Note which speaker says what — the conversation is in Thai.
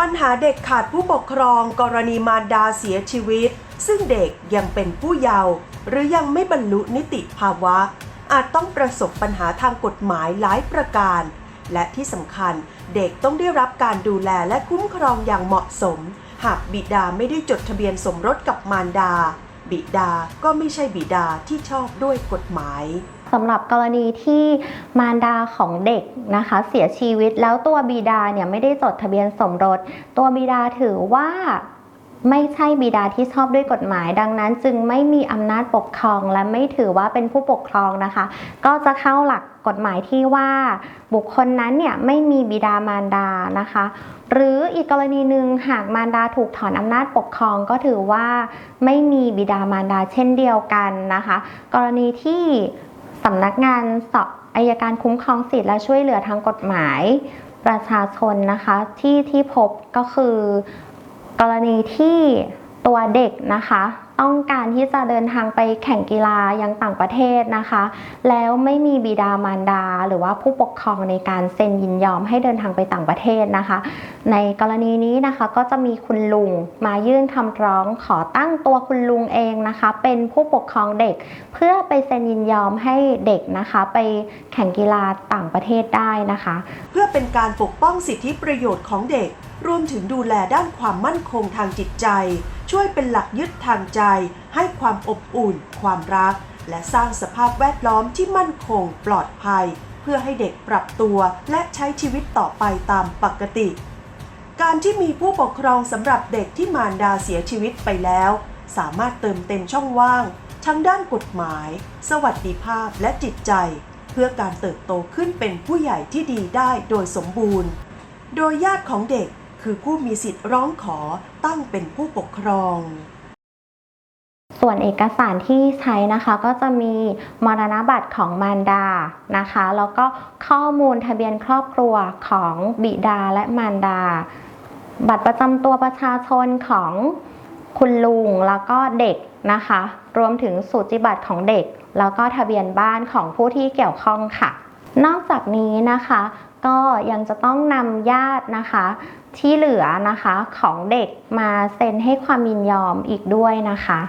Speaker 1: ปัญหาเด็กขาดผู้ปกครองกรณีมารดาเสียชีวิต ซึ่งเด็กยังเป็นผู้เยาว์หรือยังไม่บรรลุนิติภาวะ อาจต้องประสบปัญหาทางกฎหมายหลายประการ และที่สำคัญเด็กต้องได้รับการดูแลและคุ้มครองอย่างเหมาะสม หากบิดาไม่ได้จดทะเบียนสมรสกับมารดา บิดาก็ไม่ใช่บิดาที่ชอบด้วยกฎหมาย
Speaker 2: สำหรับกรณีที่มารดาของเด็กนะคะ เสียชีวิตแล้วตัวบิดาเนี่ยไม่ได้จดทะเบียนสมรส ตัวบิดาถือว่า ไม่ใช่บิดาที่ชอบด้วยกฎหมาย ดังนั้นจึงไม่มีอำนาจปกครอง และไม่ถือว่าเป็นผู้ปกครองนะคะ ก็จะเข้าหลักกฎหมายที่ว่าบุคคลนั้นเนี่ยไม่มีบิดามารดานะคะ หรืออีกกรณีหนึ่งหากมารดาถูกถอนอำนาจปกครองก็ถือว่าไม่มีบิดามารดาเช่นเดียวกันนะคะ กรณีที่สำนักงานสอบอายการคุ้มครองสิทธิและช่วยเหลือทางกฎหมายประชาชนนะคะที่ที่พบก็คือ กรณีที่ตัวเด็กนะคะ ต้องการที่จะเดินทางไปแข่งกีฬายังต่างประเทศนะคะ แล้วไม่มีบิดามารดา หรือว่าผู้ปกครองในการเซ็นยินยอมให้เดินทางไปต่างประเทศนะคะ ในกรณีนี้นะคะก็จะมีคุณลุงมายื่นคำร้องขอตั้งตัวคุณลุงเองนะคะ เป็นผู้ปกครองเด็กเพื่อไปเซ็นยินยอมให้เด็กนะคะไปแข่งกีฬาต่างประเทศได้นะคะ
Speaker 1: เพื่อเป็นการปกป้องสิทธิประโยชน์ของเด็ก รวมถึงดูแลด้านความมั่นคงทางจิตใจ ช่วยเป็นหลักยึดทางใจ ให้ความอบอุ่น ความรัก และสร้างสภาพแวดล้อมที่มั่นคงปลอดภัย เพื่อให้เด็กปรับตัวและใช้ชีวิตต่อไปตามปกติ การที่มีผู้ปกครองสำหรับเด็กที่มารดาเสียชีวิตไปแล้ว สามารถเติมเต็มช่องว่าง ทั้งด้านกฎหมาย สวัสดิภาพและจิตใจ เพื่อการเติบโตขึ้นเป็นผู้ใหญ่ที่ดีได้โดยสมบูรณ์ โดยญาติของเด็ก คือผู้มีสิทธิ์ร้องขอตั้งเป็นผู้ปกครอง
Speaker 2: ส่วนเอกสารที่ใช้นะคะก็จะมีมรณบัตรของมารดานะคะ แล้วก็ข้อมูลทะเบียนครอบครัวของบิดาและมารดา บัตรประจำตัวประชาชนของคุณลุงแล้วก็เด็กนะคะ รวมถึงสูติบัตรของเด็ก แล้วก็ทะเบียนบ้านของผู้ที่เกี่ยวข้องค่ะ นอกจากนี้นะคะ ก็ยังจะต้องนำญาตินะคะที่เหลือนะคะของเด็กมาเซ็นให้ความยินยอมอีกด้วยนะคะ